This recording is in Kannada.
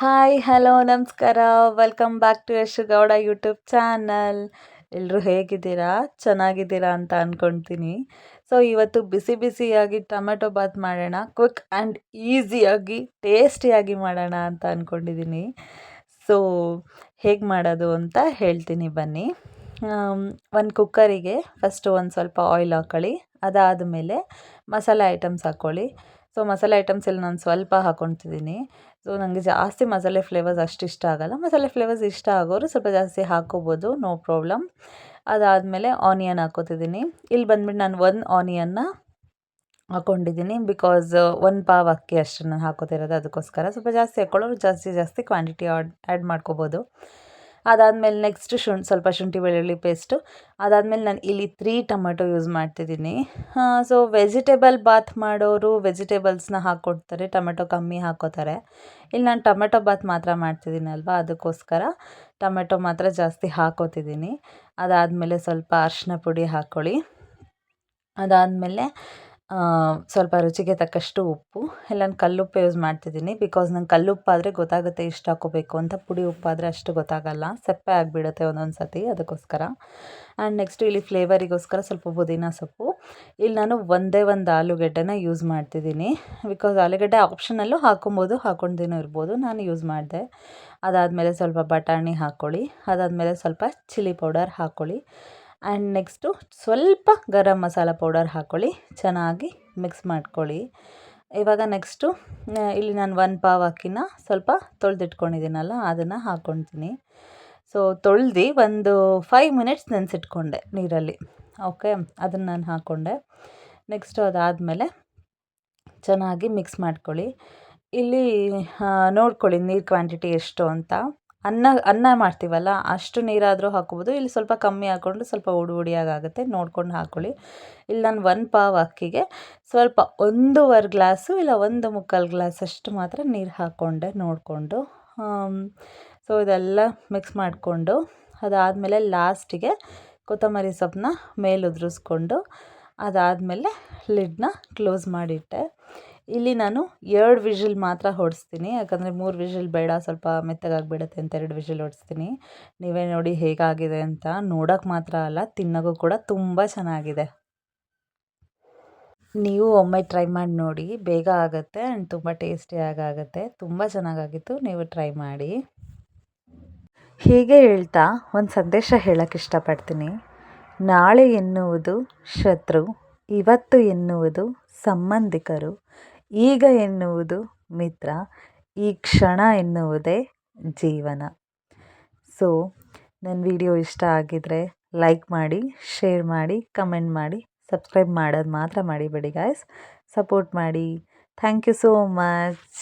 ಹಾಯ್, ಹಲೋ, ನಮಸ್ಕಾರ. Welcome back to Yash Gowda YouTube channel ಎಲ್ಲರೂ ಹೇಗಿದ್ದೀರಾ? ಚೆನ್ನಾಗಿದ್ದೀರಾ ಅಂತ ಅಂದ್ಕೊಳ್ತೀನಿ ಸೊ ಇವತ್ತು ಬಿಸಿ ಬಿಸಿಯಾಗಿ ಟೊಮೆಟೊ ಬಾತ್ ಮಾಡೋಣ. ಕ್ವಿಕ್ ಆ್ಯಂಡ್ ಈಸಿಯಾಗಿ ಟೇಸ್ಟಿಯಾಗಿ ಮಾಡೋಣ ಅಂತ ಅಂದ್ಕೊಂಡಿದ್ದೀನಿ ಸೊ ಹೇಗೆ ಮಾಡೋದು ಅಂತ ಹೇಳ್ತೀನಿ ಬನ್ನಿ. ಒಂದು ಕುಕ್ಕರಿಗೆ ಫಸ್ಟು ಒಂದು ಸ್ವಲ್ಪ ಆಯಿಲ್ ಹಾಕ್ಕೊಳ್ಳಿ ಅದಾದಮೇಲೆ ಮಸಾಲೆ ಐಟಮ್ಸ್ ಹಾಕ್ಕೊಳ್ಳಿ ಸೊ ಮಸಾಲೆ ಐಟಮ್ಸ್ ಎಲ್ಲ ನಾನು ಸ್ವಲ್ಪ ಹಾಕ್ಕೊತಿದ್ದೀನಿ ಸೊ ನನಗೆ ಜಾಸ್ತಿ ಮಸಾಲೆ ಫ್ಲೇವರ್ಸ್ ಅಷ್ಟು ಇಷ್ಟ ಆಗೋಲ್ಲ. ಮಸಾಲೆ ಫ್ಲೇವರ್ಸ್ ಇಷ್ಟ ಆಗೋರು ಸ್ವಲ್ಪ ಜಾಸ್ತಿ ಹಾಕ್ಕೋಬೋದು ನೋ ಪ್ರಾಬ್ಲಮ್ ಅದಾದಮೇಲೆ ಆನಿಯನ್ ಹಾಕೋತಿದ್ದೀನಿ ಇಲ್ಲಿ ಬಂದ್ಬಿಟ್ಟು ನಾನು ಒಂದು ಆನಿಯನ್ನ ಹಾಕ್ಕೊಂಡಿದ್ದೀನಿ ಬಿಕಾಸ್ ಒಂದು ಪಾವ್ ಅಕ್ಕಿ ಅಷ್ಟು ನಾನು ಹಾಕೋತಿರೋದು ಅದಕ್ಕೋಸ್ಕರ. ಸ್ವಲ್ಪ ಜಾಸ್ತಿ ಹಾಕ್ಕೊಳ್ಳೋರು ಜಾಸ್ತಿ ಜಾಸ್ತಿ ಕ್ವಾಂಟಿಟಿ ಆಡ್ ಆ್ಯಡ್ ಮಾಡ್ಕೋಬೋದು. ಅದಾದಮೇಲೆ ನೆಕ್ಸ್ಟ್ ಶುಂ ಸ್ವಲ್ಪ ಶುಂಠಿ, ಬೆಳ್ಳುಳ್ಳಿ ಪೇಸ್ಟು ಅದಾದಮೇಲೆ ನಾನು ಇಲ್ಲಿ ತ್ರೀ ಟೊಮೆಟೊ ಯೂಸ್ ಮಾಡ್ತಿದ್ದೀನಿ. ಸೊ ವೆಜಿಟೇಬಲ್ ಬಾತ್ ಮಾಡೋರು ವೆಜಿಟೇಬಲ್ಸ್ನ ಹಾಕ್ಕೊಡ್ತಾರೆ ಟೊಮೆಟೊ ಕಮ್ಮಿ ಹಾಕೋತಾರೆ. ಇಲ್ಲಿ ನಾನು ಟೊಮೆಟೊ ಬಾತ್ ಮಾತ್ರ ಮಾಡ್ತಿದ್ದೀನಿ ಅಲ್ವಾ, ಅದಕ್ಕೋಸ್ಕರ ಟೊಮೆಟೊ ಮಾತ್ರ ಜಾಸ್ತಿ ಹಾಕೋತಿದ್ದೀನಿ. ಅದಾದಮೇಲೆ ಸ್ವಲ್ಪ ಅರಿಶಿನ ಪುಡಿ ಹಾಕ್ಕೊಳ್ಳಿ ಅದಾದಮೇಲೆ ಸ್ವಲ್ಪ ರುಚಿಗೆ ತಕ್ಕಷ್ಟು ಉಪ್ಪು. ಎಲ್ಲ ಕಲ್ಲುಪ್ಪು ಯೂಸ್ ಮಾಡ್ತಿದ್ದೀನಿ. ಬಿಕಾಸ್ ನಂಗೆ ಕಲ್ಲುಪ್ಪಾದರೆ ಗೊತ್ತಾಗುತ್ತೆ ಇಷ್ಟು ಹಾಕೋಬೇಕು ಅಂತ. ಪುಡಿ ಉಪ್ಪಾದರೆ ಅಷ್ಟು ಗೊತ್ತಾಗಲ್ಲ. ಸಪ್ಪೆ ಆಗಿಬಿಡುತ್ತೆ ಒಂದೊಂದು ಸತಿ ಅದಕ್ಕೋಸ್ಕರ. ಆ್ಯಂಡ್ ನೆಕ್ಸ್ಟು ಇಲ್ಲಿ ಫ್ಲೇವರಿಗೋಸ್ಕರ ಸ್ವಲ್ಪ ಪುದೀನ ಸೊಪ್ಪು. ಇಲ್ಲಿ ನಾನು ಒಂದೇ ಒಂದು ಆಲೂಗಡ್ಡೆನ ಯೂಸ್ ಮಾಡ್ತಿದ್ದೀನಿ. ಬಿಕಾಸ್ ಆಲೂಗಡ್ಡೆ ಆಪ್ಷನಲ್ಲೂ ಹಾಕೊಬೋದು ಹಾಕೊಂಡಿನೂ ಇರ್ಬೋದು. ನಾನು ಯೂಸ್ ಮಾಡಿದೆ. ಅದಾದಮೇಲೆ ಸ್ವಲ್ಪ ಬಟಾಣಿ ಹಾಕ್ಕೊಳ್ಳಿ ಅದಾದಮೇಲೆ ಸ್ವಲ್ಪ ಚಿಲ್ಲಿ ಪೌಡರ್ ಹಾಕ್ಕೊಳ್ಳಿ ಆ್ಯಂಡ್ ನೆಕ್ಸ್ಟು ಸ್ವಲ್ಪ ಗರಂ ಮಸಾಲ ಪೌಡರ್ ಹಾಕ್ಕೊಳ್ಳಿ ಚೆನ್ನಾಗಿ ಮಿಕ್ಸ್ ಮಾಡ್ಕೊಳ್ಳಿ. ಇವಾಗ ನೆಕ್ಸ್ಟು ಇಲ್ಲಿ ನಾನು ಒನ್ ಪಾವ್ ಅಕ್ಕಿನ ಸ್ವಲ್ಪ ತೊಳೆದಿಟ್ಕೊಂಡಿದ್ದೀನಲ್ಲ, ಅದನ್ನು ಹಾಕ್ಕೊಳ್ತೀನಿ. ಸೊ ತೊಳೆದು ಒಂದು ಫೈವ್ ಮಿನಿಟ್ಸ್ ನೆನೆಸಿಟ್ಕೊಂಡೆ ನೀರಲ್ಲಿ. ಓಕೆ ಅದನ್ನು ನಾನು ಹಾಕ್ಕೊಂಡೆ. ನೆಕ್ಸ್ಟು ಅದಾದಮೇಲೆ ಚೆನ್ನಾಗಿ ಮಿಕ್ಸ್ ಮಾಡ್ಕೊಳ್ಳಿ. ಇಲ್ಲಿ ನೋಡ್ಕೊಳ್ಳಿ ನೀರು ಕ್ವಾಂಟಿಟಿ ಎಷ್ಟು ಅಂತ. ಅನ್ನ ಅನ್ನ ಮಾಡ್ತೀವಲ್ಲ, ಅಷ್ಟು ನೀರಾದರೂ ಹಾಕ್ಬೋದು. ಇಲ್ಲಿ ಸ್ವಲ್ಪ ಕಮ್ಮಿ ಹಾಕ್ಕೊಂಡು ಸ್ವಲ್ಪ ಉಡಿ ಉಡಿಯಾಗಾಗುತ್ತೆ. ನೋಡ್ಕೊಂಡು ಹಾಕ್ಕೊಳ್ಳಿ ಇಲ್ಲಿ ನಾನು ಒಂದು ಪಾವ್ ಅಕ್ಕಿಗೆ ಸ್ವಲ್ಪ ಒಂದೂವರೆ ಗ್ಲಾಸು ಇಲ್ಲ ಒಂದು ಮುಕ್ಕಾಲು ಗ್ಲಾಸ್ ಅಷ್ಟು ಮಾತ್ರ ನೀರು ಹಾಕ್ಕೊಂಡೆ ನೋಡಿಕೊಂಡು. ಸೊ ಇದೆಲ್ಲ ಮಿಕ್ಸ್ ಮಾಡಿಕೊಂಡು ಅದಾದಮೇಲೆ ಲಾಸ್ಟಿಗೆ ಕೊತ್ತಂಬರಿ ಸೊಪ್ಪನ್ನ ಮೇಲೆ ಉದುರಿಸ್ಕೊಂಡು ಅದಾದಮೇಲೆ ಲಿಡ್ನ ಕ್ಲೋಸ್ ಮಾಡಿಟ್ಟೆ. ಇಲ್ಲಿ ನಾನು ಎರಡು ವಿಷಿಲ್ ಮಾತ್ರ ಹೊಡಿಸ್ತೀನಿ. ಯಾಕಂದರೆ ಮೂರು ವಿಷಿಲ್ ಬೇಡ, ಸ್ವಲ್ಪ ಮೆತ್ತಗಾಗಿಬಿಡತ್ತೆ ಅಂತ ಎರಡು ವಿಷಿಲ್ ಹೊಡಿಸ್ತೀನಿ. ನೀವೇ ನೋಡಿ ಹೇಗಾಗಿದೆ ಅಂತ. ನೋಡೋಕ್ಕೆ ಮಾತ್ರ ಅಲ್ಲ ತಿನ್ನೋಕ್ಕೂ ಕೂಡ ತುಂಬ ಚೆನ್ನಾಗಿದೆ. ನೀವು ಒಮ್ಮೆ ಟ್ರೈ ಮಾಡಿ ನೋಡಿ. ಬೇಗ ಆಗುತ್ತೆ ಆ್ಯಂಡ್ ತುಂಬ ಟೇಸ್ಟಿಯಾಗಿ ಆಗುತ್ತೆ. ತುಂಬ ಚೆನ್ನಾಗಾಗಿತ್ತು. ನೀವು ಟ್ರೈ ಮಾಡಿ. ಹೀಗೆ ಹೇಳ್ತಾ ಒಂದು ಸಂದೇಶ ಹೇಳೋಕ್ಕೆ ಇಷ್ಟಪಡ್ತೀನಿ. ನಾಳೆ ಎನ್ನುವುದು ಶತ್ರು, ಇವತ್ತು ಎನ್ನುವುದು ಸಂಬಂಧಿಕರು, ಈಗ ಎನ್ನುವುದು ಮಿತ್ರ, ಈ ಕ್ಷಣ ಎನ್ನುವುದೇ ಜೀವನ. ಸೊ ನನ್ನ ವಿಡಿಯೋ ಇಷ್ಟ ಆಗಿದ್ದರೆ ಲೈಕ್ ಮಾಡಿ ಶೇರ್ ಮಾಡಿ ಕಮೆಂಟ್ ಮಾಡಿ ಸಬ್ಸ್ಕ್ರೈಬ್ ಮಾಡೋದು ಮಾತ್ರ ಮಾಡಿಬೇಡಿ ಗಾಯ್ಸ್ ಸಪೋರ್ಟ್ ಮಾಡಿ. Thank you so much